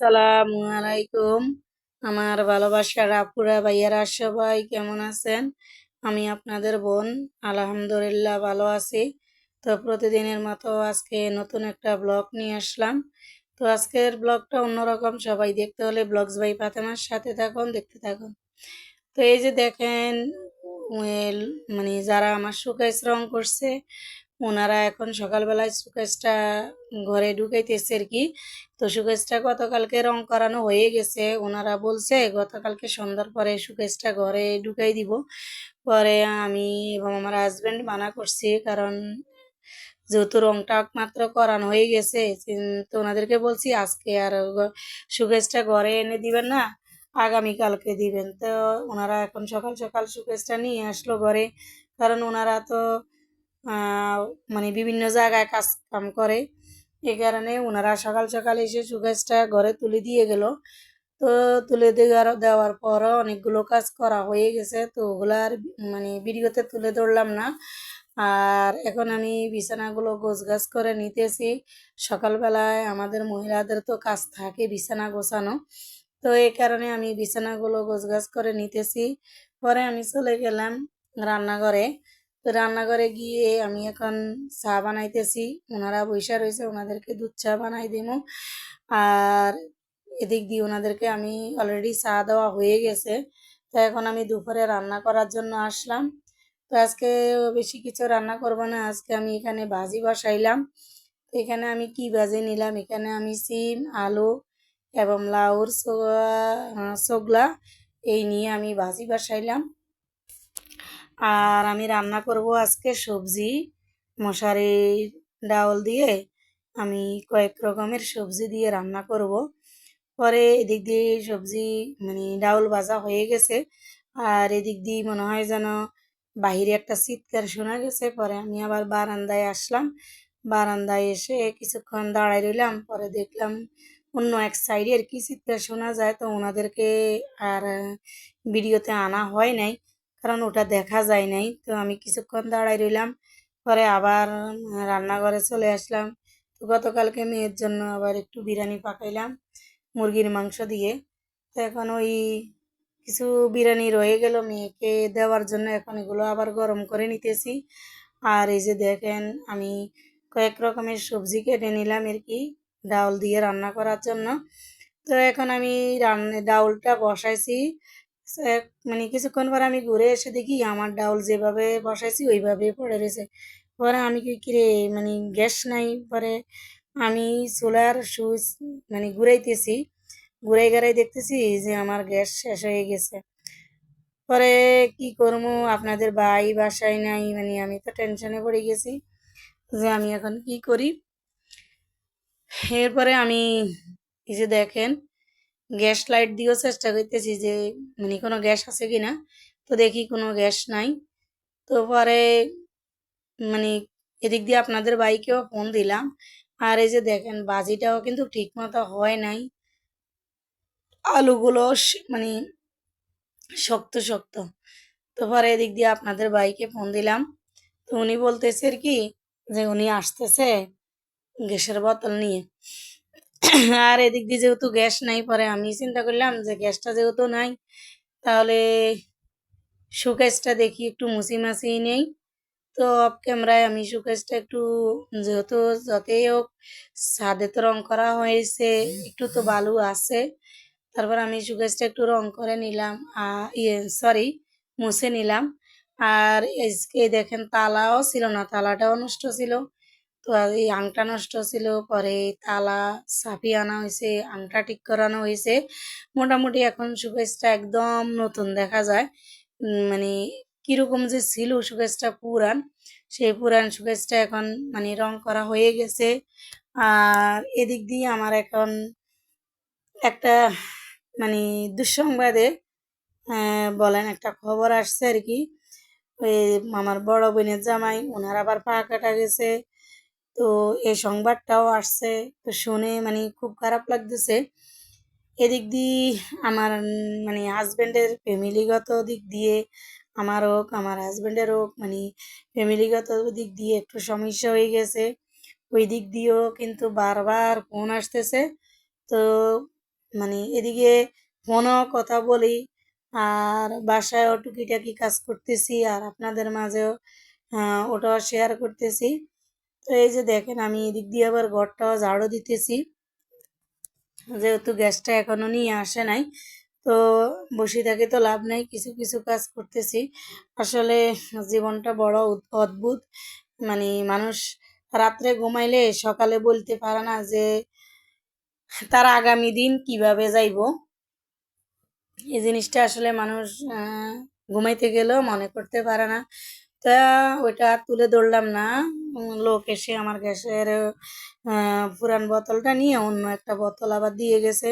আসসালামু আলাইকুম। আমার ভালোবাসার আপুরা, ভাইয়ারা, সবাই কেমন আছেন? আমি আপনাদের বোন, আলহামদুলিল্লাহ ভালো আছি। তো প্রতিদিনের মতো আজকে নতুন একটা ব্লগ নিয়ে আসলাম। তো আজকের ব্লগটা অন্যরকম, সবাই দেখতে হলে ব্লগস বাই ফাতেমার সাথে থাকুন, দেখতে থাকুন। তো এই যে দেখেন মানে যারা আমার সুকাইস রং করছে ওনারা এখন সকালবেলায় সুকেশটা ঘরে ঢুকাইতেছে আর কি। তো সুকেশটা গতকালকে রং করানো হয়ে গেছে। ওনারা বলছে, গতকালকে সন্ধ্যার পরে সুকেশটা ঘরে ঢুকাই দিব। পরে আমি এবং আমার হাজবেন্ড মানা করছি, কারণ যেহেতু রংটা মাত্র করানো হয়ে গেছে তো ওনাদেরকে বলছি, আজকে আর সুকেশটা ঘরে এনে দিবেন না, আগামীকালকে দিবেন। তো ওনারা এখন সকাল সকাল সুকেশটা নিয়ে আসলো ঘরে, কারণ ওনারা তো মানে বিভিন্ন জায়গায় কাজ কাম করে। এই কারণে ওনারা সকাল সকাল এসে সুকেশটা ঘরে তুলে দিয়ে গেল। তো তুলে দেওয়ার দেওয়ার পরও অনেকগুলো কাজ করা হয়ে গেছে। তো ওগুলো আর মানে ভিডিওতে তুলে ধরলাম না। আর এখন আমি বিছানাগুলো গোছগাছ করে নিতেছি। সকালবেলায় আমাদের মহিলাদের তো কাজ থাকে বিছানা গোছানো। তো এই কারণে আমি বিছানাগুলো গোছগাছ করে নিতেছি। পরে আমি চলে গেলাম রান্নাঘরে। তো রান্নাঘরে গিয়ে আমি এখন চা বানাইতেছি। ওনারা বৈশা রয়েছে ওনাদেরকে দুধ চা বানাই দেবো আর এদিক দিয়ে ওনাদেরকে আমি অলরেডি চা দেওয়া হয়ে গেছে। তো এখন আমি দুপুরে রান্না করার জন্য আসলাম। তো আজকে বেশি কিছু রান্না করব না, আজকে আমি এখানে ভাজি বসাইলাম। তো এখানে আমি কি ভাজি নিলাম? এখানে আমি সিম, আলু এবং লাউর সোগলা এই নিয়ে আমি ভাজি বসাইলাম। আর আমি রান্না করব আজকে সবজি, মশারি, ডাউল দিয়ে আমি কয়েক রকমের সবজি দিয়ে রান্না করব। পরে এদিক দিয়ে সবজি মানে ডাউল ভাজা হয়ে গেছে আর এদিক দিয়ে মনে হয় যেন বাহিরে একটা চিৎকার শোনা গেছে। পরে আমি আবার বারান্দায় আসলাম। বারান্দায় এসে কিছুক্ষণ দাঁড়াই রইলাম। পরে দেখলাম অন্য এক সাইডে আর কি চিৎকার শোনা যায় তো ওনাদেরকে আর ভিডিওতে আনা হয় নাই। কারণ ওটা দেখা যায় নাই। তো আমি কিছুক্ষণ দাঁড়াই রইলাম, পরে আবার রান্নাঘরে চলে আসলাম। তো গতকালকে মেয়ের জন্য আবার একটু বিরিয়ানি পাকাইলাম মুরগির মাংস দিয়ে। তো এখন ওই কিছু বিরিয়ানি রয়ে গেল মেয়েকে দেওয়ার জন্য। এখন এগুলো আবার গরম করে নিতেছি। আর এই যে দেখেন, আমি কয়েক রকমের সবজি কেটে নিলাম আর কি, ডাউল দিয়ে রান্না করার জন্য। তো এখন আমি রান্না, ডাউলটা বসাইছি। মানে কিছুক্ষণ পর আমি ঘুরে এসে দেখি আমার ডাউল যেভাবে বসাইছি, ওইভাবে পড়ে রয়েছে। পরে আমি কি কিরে মানে গ্যাস নাই? পরে আমি সোলার সুইচ মানে ঘুরাইতেছি, ঘুরাই ঘুরাই দেখতেছি যে আমার গ্যাস শেষ হয়ে গেছে। পরে কি করব, আপনাদের ভাই বাসায় নাই মানে আমি তো টেনশনে পড়ে গেছি যে আমি এখন কি করি? এরপরে আমি এই যে দেখেন গ্যাস লাইট দিয়েও চেষ্টা করতেছি যে মানে কোনো গ্যাস আছে কি না তো দেখি কোনো গ্যাস নাই। তো পরে মানে এদিক দিয়ে আপনাদের বাইকেও ফোন দিলাম। আর এই যে দেখেন, বাজিটাও কিন্তু ঠিক মতো হয় নাই। আলুগুলো মানে শক্ত শক্ত। তো পরে এদিক দিয়ে আপনাদের বাইকে ফোন দিলাম। তো উনি বলতেছে আর কি যে উনি আসতেছে গ্যাসের বোতল নিয়ে। আর এদিক দিয়ে যেহেতু গ্যাস নাই, পরে আমি চিন্তা করলাম যে গ্যাসটা যেহেতু নাই, তাহলে শোকেসটা দেখি একটু মুছি মাছি নেই। তো অফ ক্যামেরায় আমি শোকেসটা একটু, যেহেতু যতই হোক, ছাদে তো রং করা হয়েছে, একটু তো বালু আছে। তারপর আমি শোকেসটা একটু রং করে নিলাম ইয়ে সরি, মুছে নিলাম। আর আজকে দেখেন, তালাও ছিল না, তালাটাও নষ্ট ছিল। তো এই আংটা নষ্ট ছিল, পরে তালা সাফি আনা হয়েছে, আংটা ঠিক করানো হয়েছে। মোটামুটি এখন শোকেসটা একদম নতুন দেখা যায়। মানে কীরকম যে ছিল শোকেসটা পুরান সেই পুরান শোকেসটা এখন মানে রং করা হয়ে গেছে। আর এদিক দিয়ে আমার এখন একটা মানে দুঃসংবাদে বলেন একটা খবর আসছে আর কি। ওই আমার বড় বোনের জামাই, ওনার আবার পা কাটা গেছে। তো এই সংবাদটাও আসছে। তো শুনে মানে খুব খারাপ লাগতেছে। এদিক দিয়ে আমার মানে হাজবেন্ডের ফ্যামিলিগত দিক দিয়ে, আমার হোক, আমার হাজবেন্ডের হোক মানে ফ্যামিলিগত দিক দিয়ে একটু সমস্যা হয়ে গেছে। ওই দিক দিয়েও কিন্তু বারবার ফোন আসতেছে। তো মানে এদিকে ফোনও কথা বলি, আর বাসায়ও টুকিটাকি কাজ করতেছি, আর আপনাদের মাঝেও ওটাও শেয়ার করতেছি। তো এই যে দেখেন, আমি এদিক দিয়ে আবার ঘরটাও ঝাড়ু দিতেছি। যেহেতু গ্যাসটা এখনও নিয়ে আসে নাই, তো বসে থাকে তো লাভ নাই, কিছু কিছু কাজ করতেছি। আসলে জীবনটা বড় অদ্ভুত। মানে মানুষ রাত্রে ঘুমাইলে সকালে বলতে পারে না যে তার আগামী দিন কীভাবে যাইবো। এই জিনিসটা আসলে মানুষ ঘুমাইতে গেলেও মনে করতে পারে না। তা ওইটা তুলে ধরলাম না। লোক এসে আমার গ্যাসের পুরান বোতলটা নিয়ে অন্য একটা বোতল আবার দিয়ে গেছে।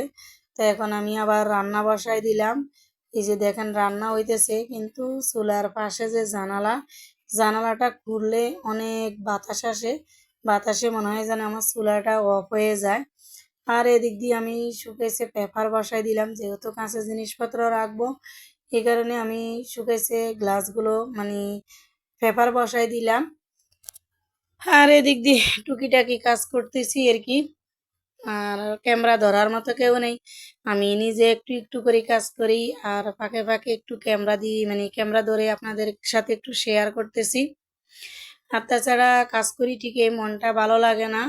তো এখন আমি আবার রান্না বসাই দিলাম। এই যে দেখেন রান্না হইতেছে, কিন্তু চুলার পাশে যে জানালা, জানালাটা খুললে অনেক বাতাস আসে। বাতাসে মনে হয় যেন আমার চুলাটা অফ হয়ে যায়। আর এদিক দিয়ে আমি শুকেছে পেপার বসাই দিলাম, যেহেতু কাঁচের জিনিসপত্র রাখব। এই কারণে আমি শুকেছে গ্লাসগুলো মানে পেপার বসাই দিলাম। আর এদিক দিয়ে টুকিটাকি কাজ করতেছি আর কি। আর ক্যামেরা ধরার মতো কেউ নেই। আমি নিজে একটু একটু করে কাজ করি আর ফাঁকে ফাঁকে একটু ক্যামেরা দিই মানে ক্যামেরা ধরে আপনাদের সাথে একটু শেয়ার করতেছি। আর তাছাড়া কাজ করি ঠিকই মনটা ভালো লাগে না,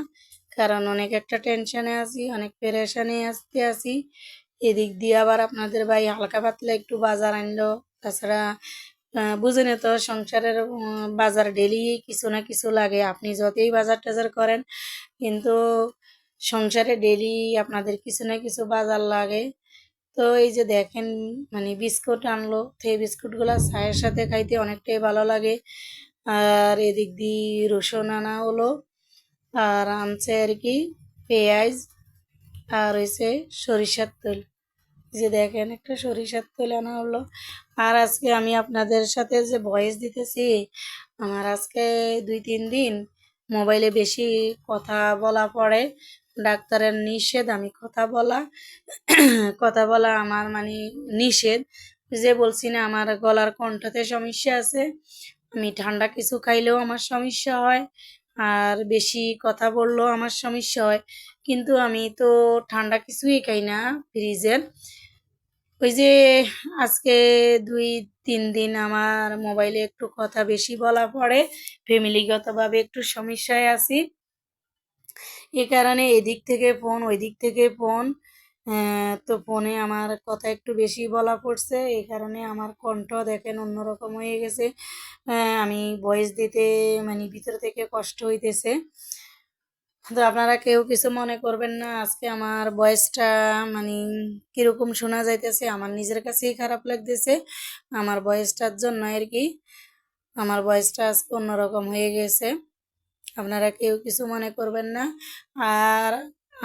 কারণ অনেক একটা টেনশনে আছি, অনেক পেরেশানি আসতে আছি। এদিক দিয়ে আবার আপনাদের ভাই হালকা পাতলা একটু বাজার আনলো, তাছাড়া বুঝেন তো সংসারের বাজার ডেলি কিছু না কিছু লাগে। আপনি যতই বাজার টাজার করেন, কিন্তু সংসারে ডেলি আপনাদের কিছু না কিছু বাজার লাগে। তো এই যে দেখেন মানে বিস্কুট আনলো এই বিস্কুটগুলো চায়ের সাথে খাইতে অনেকটাই ভালো লাগে। আর এদিক দিয়ে রসুন আনা হলো, আর আনছে আর কি পেঁয়াজ, আর হয়েছে সরিষার তেল। যে দেখেন একটা সরিষার তেল আনা হলো। আর আজকে আমি আপনাদের সাথে যে ভয়েস দিতেছি, আমার আজকে দুই তিন দিন মোবাইলে বেশি কথা বলা পড়ে, ডাক্তারের নিষেধ আমি কথা বলা কথা বলা আমার মানে নিষেধ। যে বলছি না, আমার গলার কণ্ঠতে সমস্যা আছে, আমি ঠান্ডা কিছু খাইলেও আমার সমস্যা হয়। আর বেশি কথা বললেও আমার সমস্যা হয় কিন্তু আমি তো ঠান্ডা কিছুই খাই না ফ্রিজের ওই যে আজকে দুই, তিন দিন আমার মোবাইলে একটু কথা বেশি বলা পড়ে, ফ্যামিলিগতভাবে একটু সমস্যায় আছি। এই কারণে এদিক থেকে ফোন ওই দিক থেকে ফোন। তো ফোনে আমার কথা একটু বেশি বলা পড়ছে, এই কারণে আমার কণ্ঠ দেখেন অন্যরকম হয়ে গেছে। আমি ভয়েস দিতে মানে ভিতর থেকে কষ্ট হইতেছে। তো আপনারা কেউ কিছু মনে করবেন না, আজকে আমার ভয়েসটা মানে কীরকম শোনা যাইতেছে, আমার নিজের কাছেই খারাপ লাগতেছে। আমার ভয়েসটার জন্য আর কি, আমার ভয়েসটা আজকে অন্যরকম হয়ে গেছে। আপনারা কেউ কিছু মনে করবেন না। আর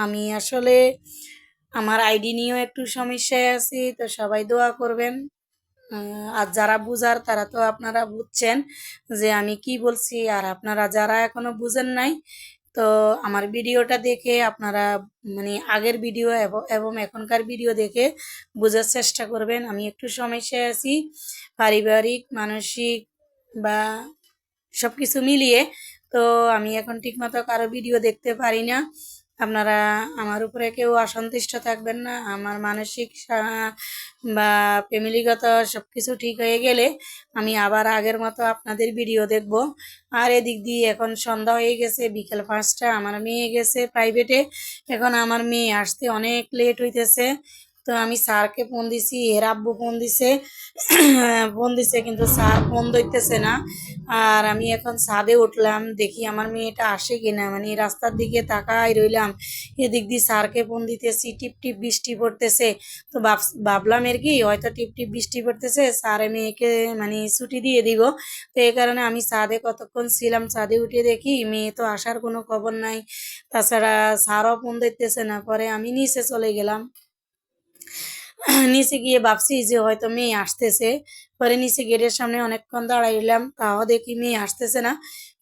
আমি আসলে আমার আইডি নিয়েও একটু সমস্যায় আছি, তো সবাই দোয়া করবেন। আর যারা বুঝার, তারা তো আপনারা বুঝছেন যে আমি কি বলছি, আর আপনারা যারা এখনও বুঝেন নাই, তো আমার ভিডিওটা দেখে আপনারা মানে আগের ভিডিও এব- এখনকার ভিডিও দেখে বোঝার চেষ্টা করবেন। আমি একটু সমস্যায় আছি, পারিবারিক, মানসিক বা সব কিছু মিলিয়ে, তো আমি এখন ঠিকমতো কারও ভিডিও দেখতে পারি না। আপনারা আমার উপরে কেউ অসন্তুষ্ট থাকবেন না। আমার মানসিক বা ফ্যামিলিগত সব কিছু ঠিক হয়ে গেলে আমি আবার আগের মতো আপনাদের ভিডিও দেখব। আর এদিক দিয়ে এখন সন্ধ্যা হয়ে গেছে, বিকেল পাঁচটা, আমার মেয়ে গেছে প্রাইভেটে এখন আমার মেয়ে আসতে অনেক লেট হইতেছে। তো আমি স্যারকে ফোন দিছি, এর আব্বু ফোন দিছে। ফোন দিছে কিন্তু স্যার ফোন ধরতেছে না। আর আমি এখন ছাদে উঠলাম, দেখি আমার মেয়েটা আসে কিনা। মানে রাস্তার দিকে তাকাই রইলাম, এদিক দিয়ে স্যারকে ফোন দিতেছি, টিপ টিপ বৃষ্টি পড়তেছে। তো ভাব- ভাবলাম এর কি, হয়তো টিপ টিপ বৃষ্টি পড়তেছে, স্যারে মেয়েকে মানে ছুটি দিয়ে দিব। তো এই কারণে আমি ছাদে কতক্ষণ ছিলাম, ছাদে উঠে দেখি মেয়ে তো আসার কোনো খবর নাই। তাছাড়া স্যারও ফোন দিতেছে না, পরে আমি নিচে চলে গেলাম। নিচে গিয়ে ভাবছি যে হয়তো মেয়ে আসতেছে। পরে নিচে গেটের সামনে অনেকক্ষণ দাঁড়াইলাম, তাও দেখি মেয়ে আসতেছে না।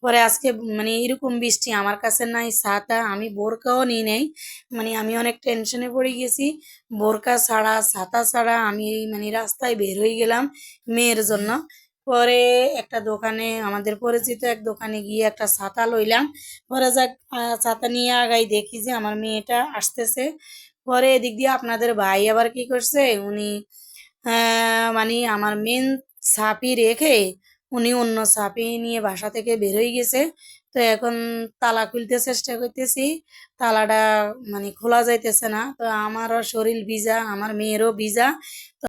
পরে আজকে মানে এরকম বৃষ্টি আমার কাছে নাই, ছাতা আমি বোরকাও নিই নেই। মানে আমি অনেক টেনশনে পড়ে গেছি। বোরকা ছাড়া, ছাতা ছাড়া আমি মানে রাস্তায় বের হয়ে গেলাম মেয়ের জন্য। পরে একটা দোকানে, আমাদের পরিচিত এক দোকানে গিয়ে একটা ছাতা লইলাম। পরে যাক ছাতা নিয়ে আগাই দেখি যে আমার মেয়েটা আসতেছে। পরে এদিক দিয়ে আপনাদের ভাই আবার কি করছে? উনি আহ, মানে আমার মেন ছাপি রেখে উনি অন্য ছাপি নিয়ে বাসা থেকে বেরোয় গেছে। তো এখন তালা খুলতে চেষ্টা করতেছি। তালাটা মানে খোলা যাইতেছে না। তো আমারও শরীর ভিজা আমার মেয়েরও ভিজা।